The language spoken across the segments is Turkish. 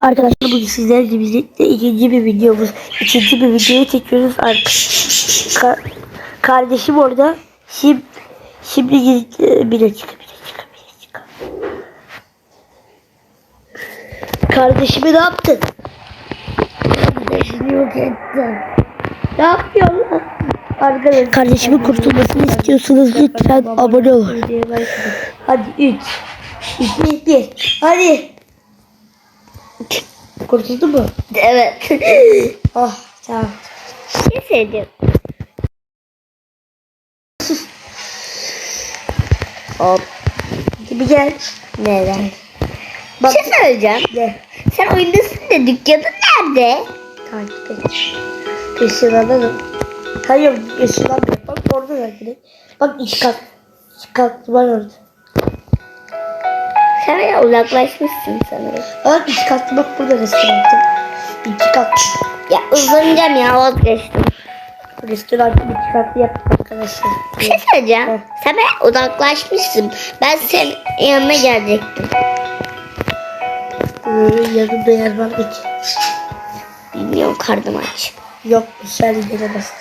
Arkadaşlar bugün sizlerle birlikte ikinci bir videomuz, ikinci bir videoyu çekiyoruz. Ka- kardeşim orada. Şimdi, şimdi gidip- e, bir dakika, bir dakika, bir dakika. Kardeşimi ne yaptın? Kardeşini yok ettin. Ne yapıyorsun lan? Arkadaşlar kardeşimin kurtulmasını istiyorsanız lütfen abone olun. Hadi 3 2 1 Hadi. Kurtuldu mu? Evet. Oh tamam. şey söyleyeceğim. Hop. Gibi gel. Neden? Bak. Şey söyleyeceğim. Gel. Sen oyundasın da dükkanın nerede? Takip et. Işınlanalım. Hayır ışınlanmıyor. Bak orada da direkt. Bak iç kat. İç kat var orada. Sen ya uzaklaşmışsın sanırım. Bak iç kat bak burada restoran. İki kat. Ya uzanacağım ya vazgeçtim. Restoran iki katlı yaptık arkadaşlar. Bir şey söyleyeceğim. Heh. Sen ben uzaklaşmışsın. Ben senin yanına gelecektim. Ee, yanımda yer var mı ki? Bilmiyorum karnım aç. Yok dışarı gelemez.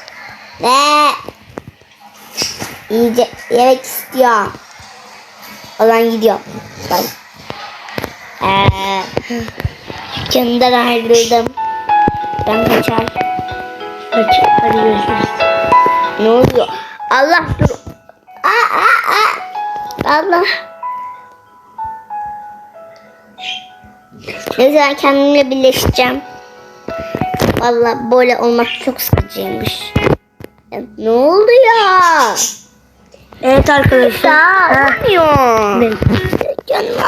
Ne? İyice yemek istiyorum. O zaman Ben. Ee, dükkanından ayrıldım. Ben kaçar. Hadi, hadi görüşürüz. Ne oluyor? Allah dur. Aa, aa, aa. Allah. Neyse ben kendimle birleşeceğim. Vallahi böyle olmak çok sıkıcıymış. Ya, ne oldu ya? Evet arkadaşlar. Ya Ha, olmuyor. Kendime,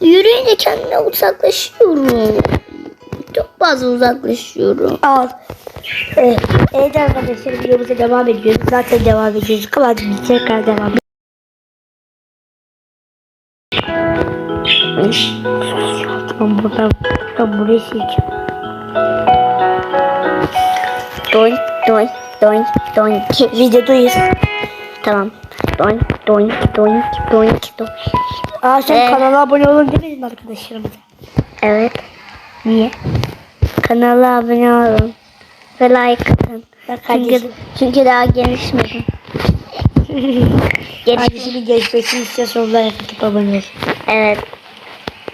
yürüyünce kendime uzaklaşıyorum. Çok fazla uzaklaşıyorum. Al. Evet, evet arkadaşlar videomuza devam ediyoruz. Zaten devam ediyoruz. Ama tekrar devam Tamam buradan, buradan buraya sileceğim. Doink doink doink doink. Videodayız. Tamam. Doink doink doink doink doink. Aa sen Ee? kanala abone olun demedin arkadaşlarımıza? Evet. Niye? Kanala abone olun. Ve like atın. Ben Çünkü, çünkü daha gelişmedim. Gelişmedim. Gelişmesini istiyorsa onlara katıp abone olun. Evet.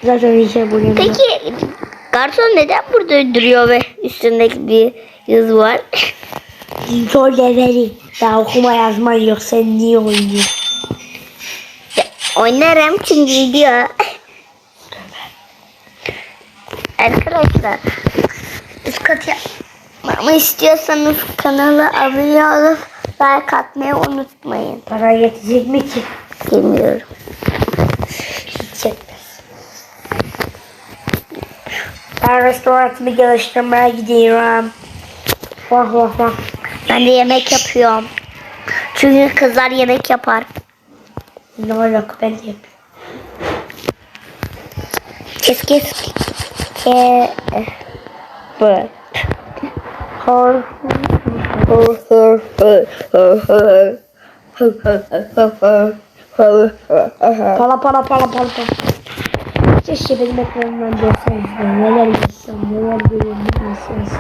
Zaten hiç abone olun. Peki garson neden burada duruyor ve üstündeki bir yazı var? Zor leveli. Daha okuma yazman yok. Sen niye oynuyorsun? Oynarım çünkü gidiyor. Arkadaşlar üst kat yapmamı istiyorsanız kanala abone olup like atmayı unutmayın. Para yetecek mi ki? Bilmiyorum. Yetmez. Ben restoranımı geliştirmeye gidiyorum. Vah vah vah. Ben de yemek yapıyorum. Çünkü kızlar yemek yapar. Ne alaka ben de yapıyorum. Kes kes. Ke bu. Hor. Pala pala pala pala pala. Keşke benim ekranımdan görseniz de neler yaşıyorum, neler görüyorum bilmeseniz.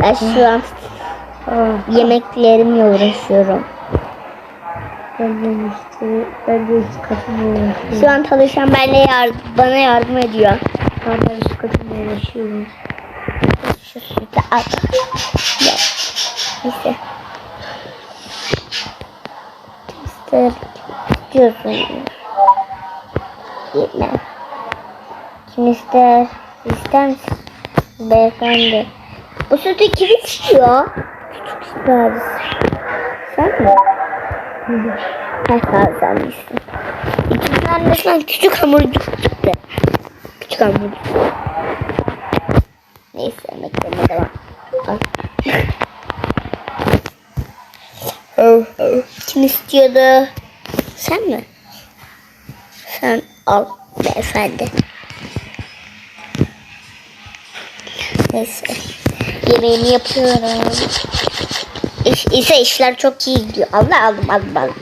Ben şu an Ah, yemeklerimle uğraşıyorum. Ben işte, ben de üst katımla uğraşıyorum. Şu an çalışan benle yardım, bana yardım ediyor. Ben de üst katımla uğraşıyorum. Şurada al. Ya. Neyse. İster, istiyorsun. Yetmez. Kim ister? İster misin? Beyefendi. Bu sütü kim istiyor? Küçük isteriz. Sen mi? Sen misin? İçinden resmen küçük hamurcuk çıktı. Küçük hamurcuk. Neyse emeklerine devam. Kim istiyordu? Sen mi? Sen al beyefendi. Neyse. Yemeğimi yapıyorum. İş, ise işler çok iyi gidiyor. Allah aldım aldım aldım.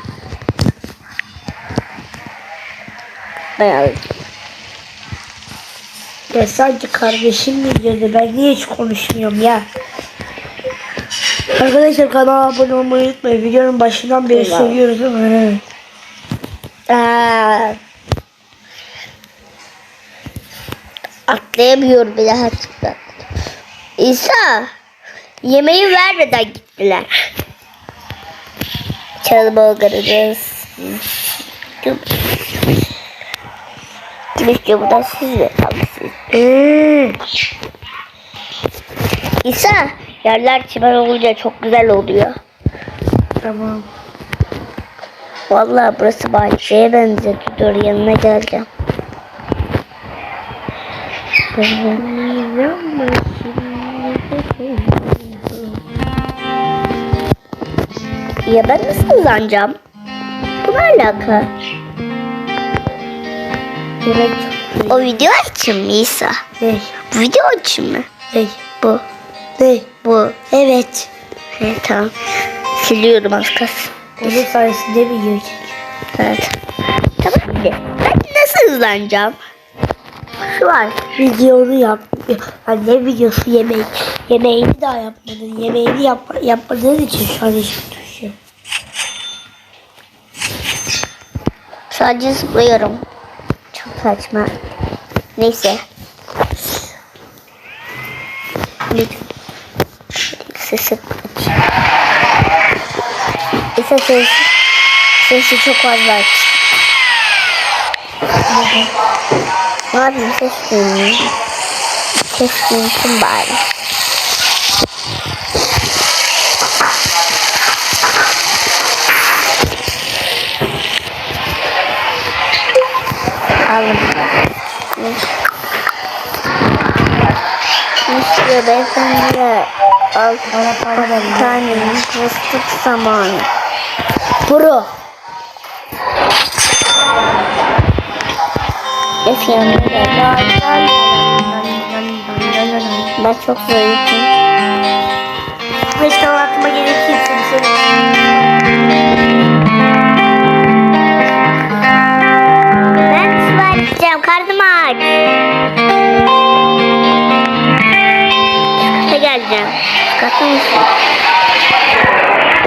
Ben aldım. Ya sanki kardeşim videoda ben niye hiç konuşmuyorum ya. Arkadaşlar kanala abone olmayı unutmayın. Videonun başından beri Eyvah. söylüyoruz ama. he. Aa. Atlayamıyorum daha çıktı. İsa yemeği vermeden gittiler. Çalı bulgarınız. Kim istiyor buradan siz? Tamam siz. Ee, İsa yerler çimen olunca çok güzel oluyor. tamam. Vallahi burası bahçeye benzedi. Dur yanına geleceğim. Ya ben nasıl uzanacağım? Bu ne alaka? Evet. O video için mi İsa? Ne? Bu video için mi? Ne? Bu. Ne? Bu. Evet. He, tamam. Siliyorum az kalsın. Onun sayesinde video çekiyor. Evet. Tamam şimdi. Ben nasıl hızlanacağım? Şu var. Videonu yap. Ha, ne videosu yemek. Yemeğini daha yapmadın. Yemeğini yap, yapmadığın için şu an işim Sadece zıplıyorum. Çok saçma. Neyse. Sesi aç. Sesi, sesi çok fazla aç. Ne yapayım ses duymuyor. Ses duysun bari. İşte beyefendi al tane fıstık zamanı. Bro. Gel. Ben çok zayıfım. Geleceğim. Çıkartır mısın?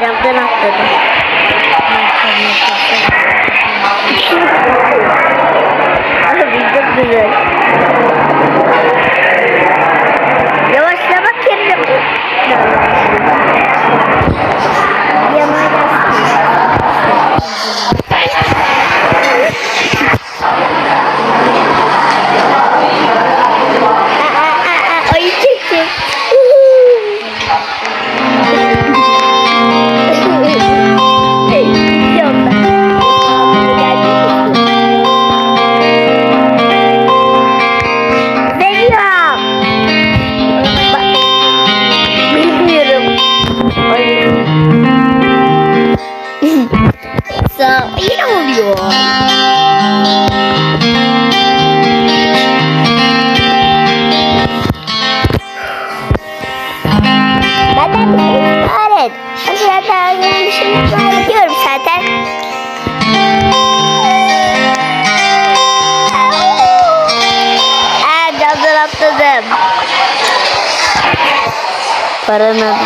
Camdan atladım. Abi çok güzel. Paranı alacağım.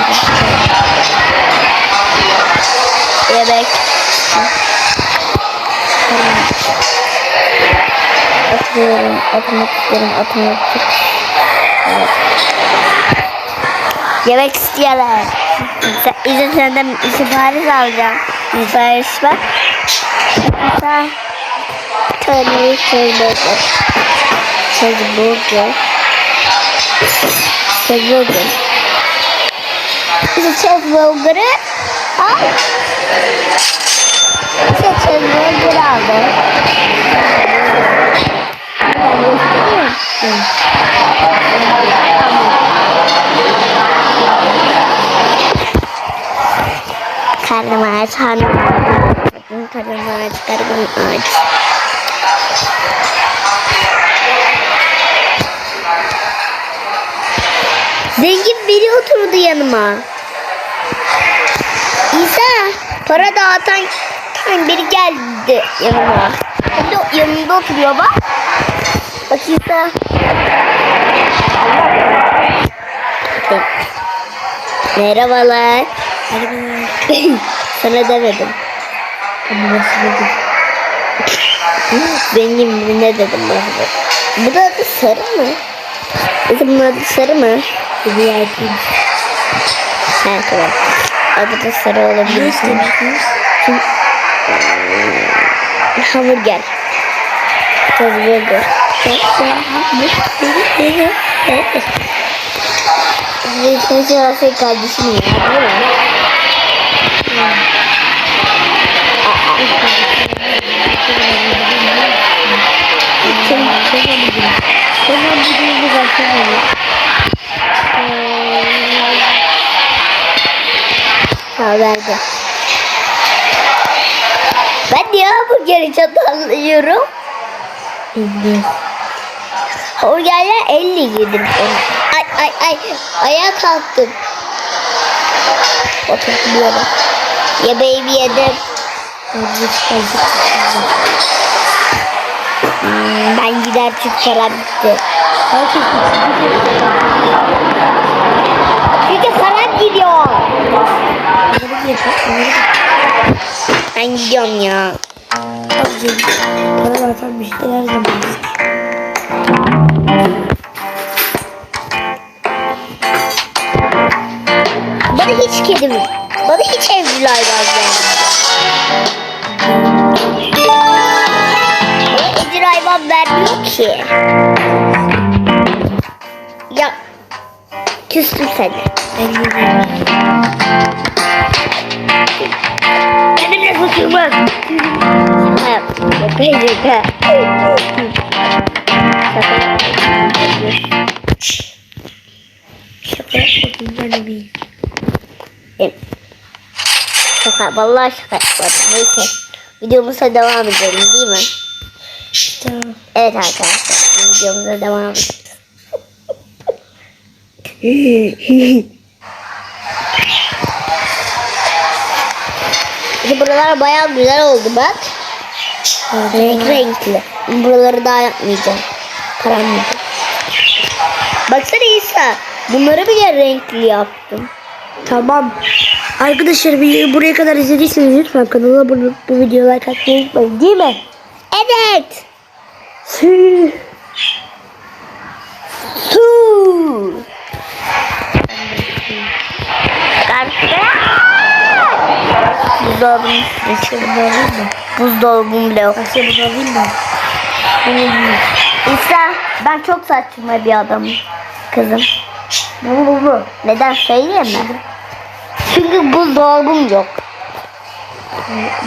Yemek. Atıyorum, atmak istiyorum, atmak istiyorum. Evet. Yemek istiyorlar. İzin senden sipariş alacağım. Sipariş ver. Mesela tane cheeseburger. Cheeseburger. Cheeseburger. Bize cheeseburger'ı cheeseburger aldı. Ben göstereyim. Karnım aç, karnım aç. Karnım aç, karnım aç. Zengin biri oturdu yanıma. İsa, para dağıtan tan biri geldi yanıma. Hem de yanımda oturuyor bak. Bak İsa. Merhabalar. Merhabalar. Sana demedim. Ama nasıl dedim? Benim ne dedim de. Bu da sarı mı? Adı sarı mı? VIP. Ha tamam. Adı da sarı Ne olabilir. istemiştiniz? Hamburger. Hamburger. Mesela şey kardeşim ya değil mi? Tamam bugün bir bakıyorum. Ha verdi. Ben niye hamburgeri çatallıyorum? Bilmiyorum. Hamburgerler 50 yedim. Ay ay ay. Ayağa kalktım. Oturtuyorum. Yemeğimi yedim. Azıcık azıcık. Hmm, ben gider çünkü param bitti. Çünkü param gidiyor. Bir bir Ben gidiyorum ya. Azıcık. Bana zaten müşteri her zaman. Bana hiç kedi mi? Bana hiç evcil hayvan vermiyor ki. Ya küstüm seni. Benimle. Şaka yaptım. Şaka yapmadım ben de bir. Em, Şaka. Vallahi şaka yapmadım. Neyse. Videomuza devam edelim değil mi? Tamam. Evet arkadaşlar. Videomuza devam edelim. Buralar bayağı güzel oldu bak. Renk renkli. Buraları daha yapmayacağım. Karanlık. Baksana İsa. Bunları bile renkli yaptım. Tamam. Arkadaşlar videoyu buraya kadar izlediyseniz lütfen kanala bu, bu videoya like atmayı unutmayın değil mi? Evet. Su. Karşı. Buzdolabım. Asya bunu alayım mı? Buzdolabım bile yok. Asya bunu alayım mı? İsa ben çok saçma bir adamım. Kızım. Bu bu bu. Neden söyleyeyim mi? Çünkü buzdolabım yok.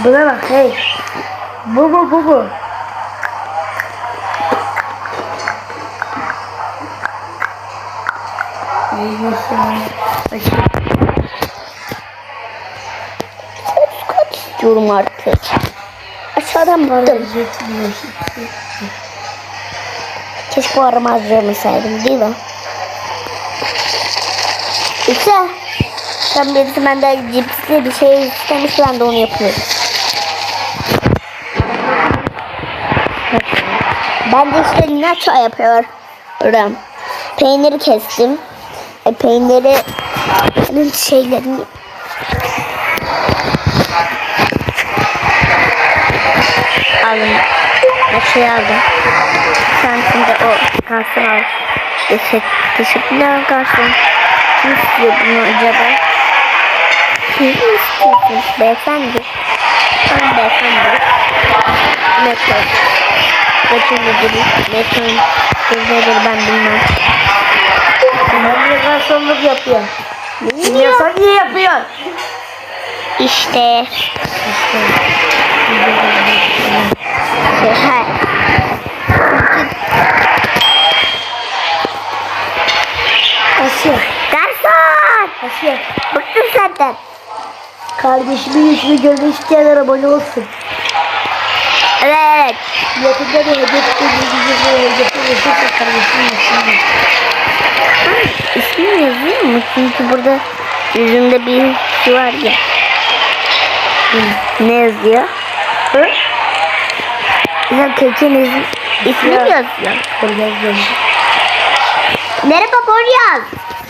Buna bak hey. Bu bu bu bu. Nasıl ya? Açayım. Kaç istiyorum artık. Aşağıdan baktım. Keşke o arama harcamasaydım değil mi? İsa. Sen birisi benden cipsli bir şey istemiş ben de onu yapıyorum. Ben de işte nacho yapıyorum. Peyniri kestim. E, peyniri şeylerini aldım. Nacho'yu aldım. Sen şimdi o kalsın al. Teşekkür, teşekkürler kalsın. Kim istiyor bunu acaba? Kim istiyorsunuz beyefendi? Tamam beyefendi. Metro. Metro müdürü. Metro nedir ben bilmem. Ben niye garsonluk yapıyorum? Biliyorsan niye yapıyorsun? İşte. Şey, ha. Asya. Garson! Asya. Bıktım senden. Kardeşimin yüzünü görmek isteyenler abone olsun. Evet. Yakında da hedef belirleyeceğiz ve hedefe ulaşırsa kardeşimin yüzünü. Yazıyor? Çünkü burada yüzünde bir şey var ya. Ne yazıyor? Hı? Köken yazıyor. İsmi yazıyor. Poyraz Merhaba Poyraz.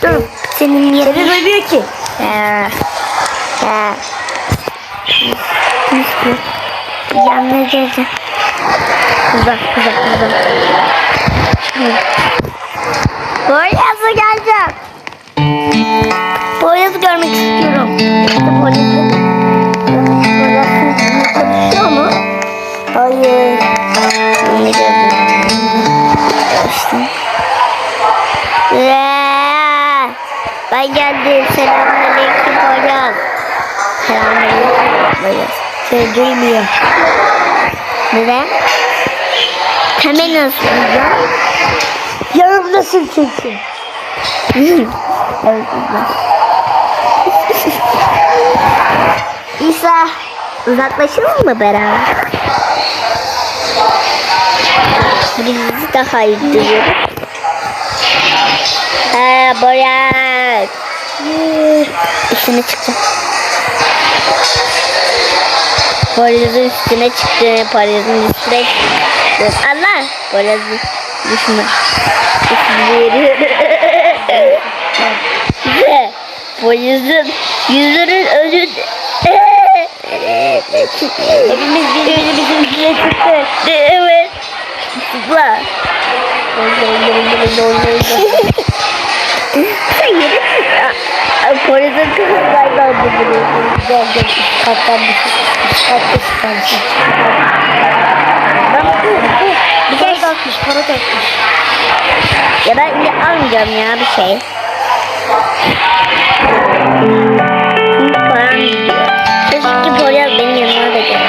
Dur. Senin yerin. Seni duymuyor ki. He. He. Yanına geleceğim. Uzak uzak uzak. Poyraz'a geleceğim. Poyraz'ı görmek istiyorum. Poyraz'ı. Poyraz konuşuyor mu? Hayır. Yeni gördüm. İşte. Eee, Ben geldim. Selamünaleyküm Poyraz. Selamünaleyküm Poyraz. Seni duymuyor. Neden? Hemen nasıl duyacağım? Yanımdasın çünkü. İsa, uzaklaşalım mı beraber? Biz daha iyi duyuyoruz. Ee, Boyak. Üstüne çıkacağım. Poyraz'ın üstüne çıktı. Poyraz'ın üstüne çıktı. Allah! Poyraz'ın düşme. Düşme. Poyraz'ın yüzünün önünde. Hepimiz birbirimizin üstüne çıktık. Evet. Zıpla. Poyraz'ın kızlardan duruyor. Gel gel. Kattan bir. Kattan bir şey. Bir şey takmış, para takmış. Ya ben yine almayacağım ya bir şey. Param gidiyor. Keşke Poyraz benim yanıma da gel.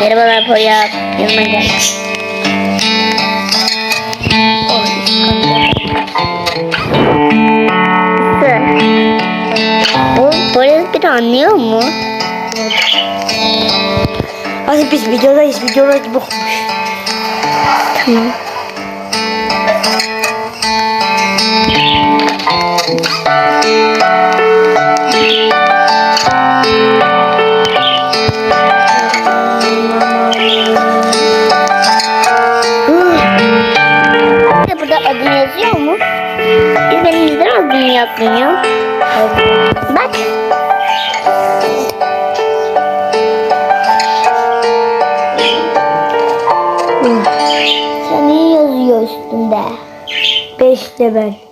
Merhabalar Poyraz. Yanıma gel. Oğlum Poyraz beni anlıyor mu? Hadi biz videodayız. Videolar gibi olmuş. Tamam. Adın yazıyor mu? Biz benim adım yazmıyor? Bak. Senin yazıyor üstünde. Beş level.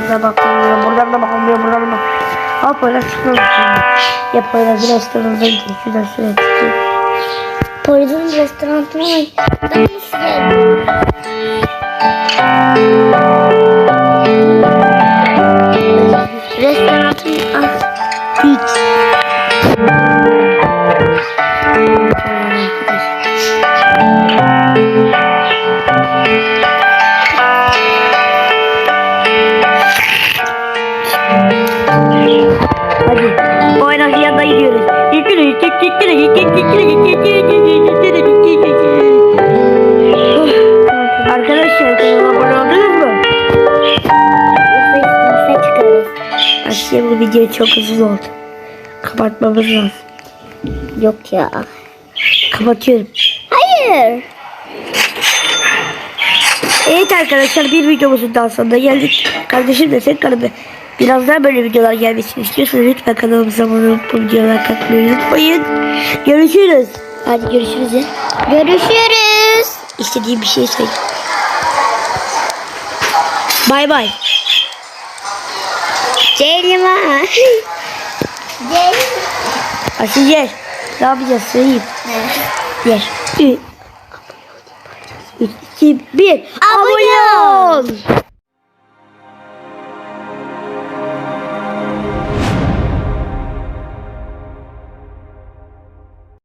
Buradan da bakılmıyor, buradan da bakılmıyor, buradan da Al Poyraz çıkıyor şimdi. Ya Poyraz'ın restoranına gidiyor. Şuradan şuraya çıkıyor. Poyraz'ın restoranına ben? Restoranın video çok uzun oldu. Kapatmamız lazım. Yok ya. Kapatıyorum. Hayır. Evet arkadaşlar bir videomuzun daha sonuna geldik. Kardeşim de sen kanalda biraz daha böyle videolar gelmesini istiyorsanız lütfen kanalımıza abone olup bu videolara katmayı unutmayın. Görüşürüz. Hadi görüşürüz ya. Görüşürüz. İstediğim bir şey söyle. Bay bay. Celima. Celima. Asıl yer. Ne yapacağız söyleyeyim. Yer. Üç, iki, bir. Abone ol.